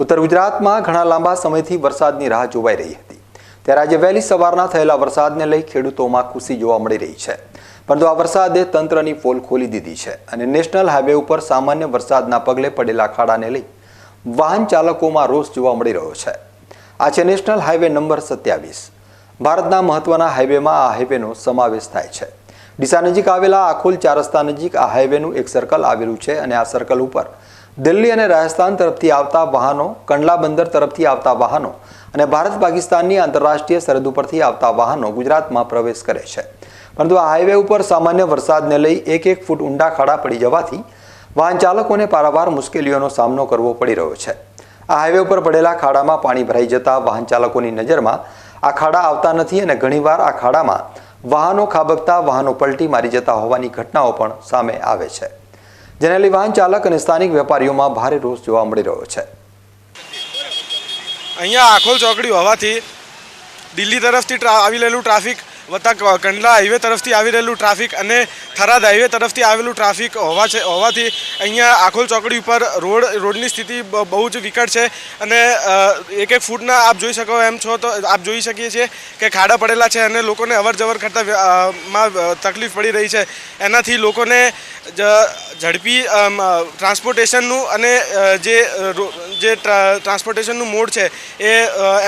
ઉત્તર ગુજરાતમાં ઘણા લાંબા સમયથી વરસાદની રાહ જોવાઈ રહી હતી. ત્યારે આજે વહેલી સવારના થયેલા વરસાદને લઈ ખેડૂતોમાં ખુશી જોવા મળી રહી છે. પરંતુ આ વરસાદે તંત્રની પોલ ખોલી દીધી છે અને નેશનલ હાઈવે ઉપર સામાન્ય વરસાદના પગલે પડેલા ખાડાને લઈ વાહન ચાલકોમાં રોષ જોવા મળી રહ્યો છે. આ છે નેશનલ હાઈવે નંબર સત્યાવીસ. ભારતના મહત્વના હાઈવેમાં આ હાઈવેનો સમાવેશ થાય છે. ડીસા નજીક આવેલા આખોલ ચાર રસ્તા નજીક આ હાઈવેનું એક સર્કલ આવેલું છે અને આ સર્કલ ઉપર દિલ્હી અને રાજસ્થાન તરફથી આવતા વાહનો, કંડલા બંદર તરફથી આવતા વાહનો અને ભારત પાકિસ્તાનની આંતરરાષ્ટ્રીય સરહદ ઉપરથી આવતા વાહનો ગુજરાતમાં પ્રવેશ કરે છે. પરંતુ આ હાઈવે ઉપર સામાન્ય વરસાદને લઈ એક એક ફૂટ ઊંડા ખાડા પડી જવાથી વાહન ચાલકોને પારાવાર મુશ્કેલીઓનો સામનો કરવો પડી રહ્યો છે. આ હાઈવે ઉપર પડેલા ખાડામાં પાણી ભરાઈ જતા વાહન ચાલકોની નજરમાં આ ખાડા આવતા નથી અને ઘણીવાર આ ખાડામાં વાહનો ખાબકતા વાહનો પલટી મારી જતા હોવાની ઘટનાઓ પણ સામે આવે છે. જેને લઈ વાહન ચાલક અને સ્થાનિક વેપારીઓમાં ભારે રોષ જોવા મળી રહ્યો છે. અહીંયા આખોલ ચોકડી હોવાથી દિલ્હી તરફથી આવી રહેલું ટ્રાફિક વત્તા કંડલા હાઈવે તરફથી આવી રહેલું ટ્રાફિક અને થરાદ હાઈવે તરફથી આવેલું ટ્રાફિક હોવા છે, હોવાથી અહીંયા આખોલ ચોકડી ઉપર રોડ, રોડની સ્થિતિ બહુ જ વિકટ છે અને એક એક ફૂટના આપ જોઈ શકો એમ છો તો, આપ જોઈ શકીએ છીએ કે ખાડા પડેલા છે અને લોકોને અવર જવર કરતાં માં તકલીફ પડી રહી છે. એનાથી લોકોને ઝડપી ટ્રાન્સપોર્ટેશનનું અને જે જે ટ્રા- ટ્રાન્સપોર્ટેશનનું મોડ છે એ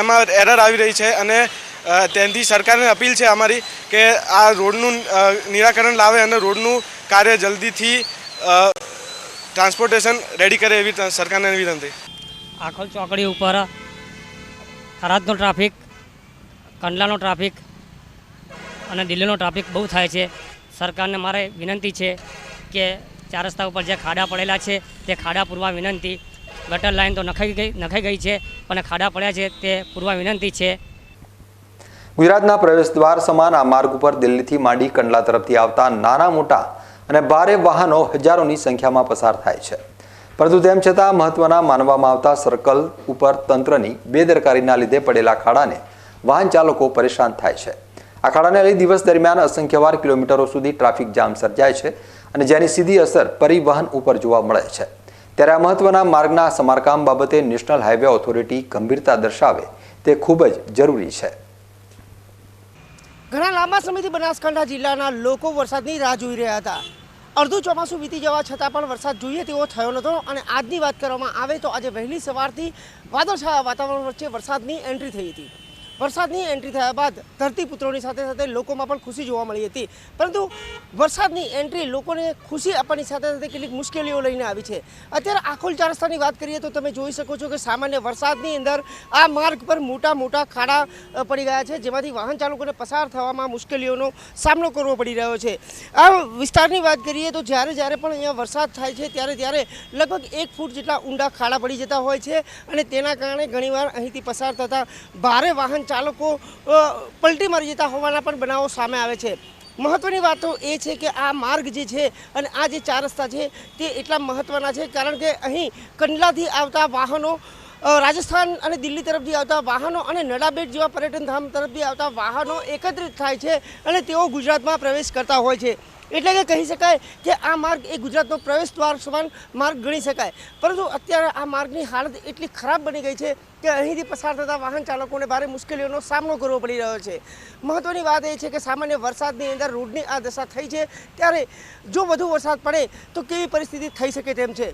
એમાં એરર આવી રહી છે અને અ, તેનાથી સરકારને અપીલ છે અમારી કે આ રોડનું નિરાકરણ લાવે અને રોડનું કાર્ય જલ્દીથી ટ્રાન્સપોર્ટેશન રેડી કરે એવી સરકારને વિનંતી. આખલ ચોકડી ઉપર થરાદનો ટ્રાફિક કંડલાનો ટ્રાફિક અને દિલ્હીનો ટ્રાફિક બહુ થાય છે. સરકારને મારે વિનંતી છે કે ચાર રસ્તા ઉપર જે ખાડા પડેલા છે તે ખાડા પૂરવા વિનંતી. ગટર લાઈન તો નખાઈ ગઈ નખાઈ ગઈ છે પણ ખાડા પડ્યા છે તે પૂરવા વિનંતી છે. ગુજરાતના પ્રવેશ દ્વાર સમાન આ માર્ગ ઉપર દિલ્હીથી માંડી કંડલા તરફથી આવતા નાના મોટા અને ભારે વાહનો હજારોની સંખ્યામાં પસાર થાય છે. પરંતુ તેમ છતાં મહત્વના માનવામાં આવતા સર્કલ ઉપર તંત્રની બેદરકારીના લીધે પડેલા ખાડાને વાહન ચાલકો પરેશાન થાય છે. આ ખાડાને લઈ દિવસ દરમિયાન અસંખ્યવાર કિલોમીટરો સુધી ટ્રાફિક જામ સર્જાય છે અને જેની સીધી અસર પરિવહન ઉપર જોવા મળે છે. ત્યારે આ મહત્વના માર્ગના સમારકામ બાબતે નેશનલ હાઈવે ઓથોરિટી ગંભીરતા દર્શાવે તે ખૂબ જ જરૂરી છે. ઘણા લાંબા સમયથી બનાસકાંઠા જિલ્લાના લોકો વરસાદની રાહ જોઈ રહ્યા હતા. અડધું ચોમાસું વીતી જવા છતાં પણ વરસાદ જોઈએ તેવો થયો નહોતો અને આજની વાત કરવામાં આવે તો આજે વહેલી સવારથી વાદળછાયા વાતાવરણ વચ્ચે વરસાદની એન્ટ્રી થઈ હતી. વરસાદની એન્ટ્રી થયા બાદ ધરતીપુત્રોની સાથે સાથે લોકોમાં પણ ખુશી જોવા મળી હતી. પરંતુ વરસાદની એન્ટ્રી લોકોને ખુશી આપવાની સાથે સાથે કેટલીક મુશ્કેલીઓ લઈને આવી છે. અત્યારે આખોલ ચાર રસ્તાની વાત કરીએ તો તમે જોઈ શકો છો કે સામાન્ય વરસાદની અંદર આ માર્ગ પર મોટા મોટા ખાડા પડી ગયા છે. જેમાંથી વાહન ચાલકોને પસાર થવામાં મુશ્કેલીઓનો સામનો કરવો પડી રહ્યો છે. આ વિસ્તારની વાત કરીએ તો જ્યારે જ્યારે પણ અહીંયા વરસાદ થાય છે ત્યારે ત્યારે લગભગ એક ફૂટ જેટલા ઊંડા ખાડા પડી જતા હોય છે અને તેના કારણે ઘણીવાર અહીંથી પસાર થતા ભારે વાહન ચાલકો પલટી મારી જતા હોવાના પણ બનાવો સામે આવે છે. મહત્વની વાત એ છે કે આ માર્ગ જે છે અને આ જે ચાર રસ્તા છે તે એટલા મહત્વના છે કારણ કે અહીં કંડલાથી આવતા વાહનો રાજસ્થાન અને દિલ્હી તરફથી આવતા વાહનો અને નડાબેટ જેવા પર્યટન ધામ તરફથી આવતા વાહનો એકત્રિત થાય છે અને તેઓ ગુજરાતમાં પ્રવેશ કરતા હોય છે. એટલે કે કહી શકાય કે આ માર્ગ એ ગુજરાતનો પ્રવેશ દ્વાર સમાન માર્ગ ગણી શકાય. પરંતુ અત્યારે આ માર્ગની હાલત એટલી ખરાબ બની ગઈ છે કે અહીંથી પસાર થતા વાહન ચાલકોને ભારે મુશ્કેલીઓનો સામનો કરવો પડી રહ્યો છે. મહત્ત્વની વાત એ છે કે સામાન્ય વરસાદની અંદર રોડની આ દશા થઈ છે. ત્યારે જો વધુ વરસાદ પડે તો કેવી પરિસ્થિતિ થઈ શકે તેમ છે?